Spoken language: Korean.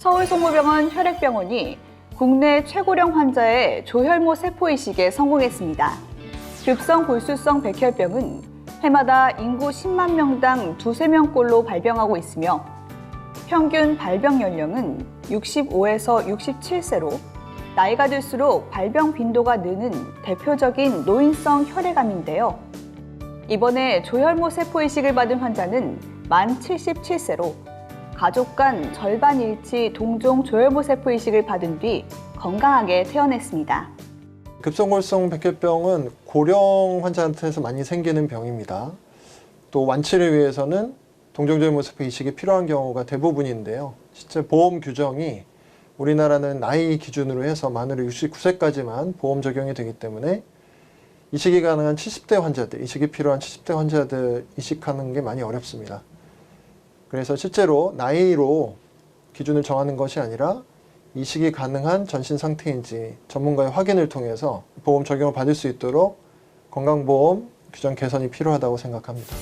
서울송무병원 혈액병원이 국내 최고령 환자의 조혈모 세포 이식에 성공했습니다. 급성 골수성 백혈병은 해마다 인구 10만 명당 두세 명꼴로 발병하고 있으며 평균 발병 연령은 65에서 67세로 나이가 들수록 발병 빈도가 느는 대표적인 노인성 혈액암인데요. 이번에 조혈모 세포 이식을 받은 환자는 만 77세로 가족 간 절반 일치 동종 조혈모 세포 이식을 받은 뒤 건강하게 퇴원했습니다. 급성골성 백혈병은 고령 환자한테서 많이 생기는 병입니다. 또 완치를 위해서는 동종절모세포 이식이 필요한 경우가 대부분인데요. 실제 보험 규정이 우리나라는 나이 기준으로 해서 만으로 69세까지만 보험 적용이 되기 때문에 이식이 가능한 70대 환자들, 이식이 필요한 70대 환자들 이식하는 게 많이 어렵습니다. 그래서 실제로 나이로 기준을 정하는 것이 아니라 이식이 가능한 전신 상태인지 전문가의 확인을 통해서 보험 적용을 받을 수 있도록 건강보험 규정 개선이 필요하다고 생각합니다.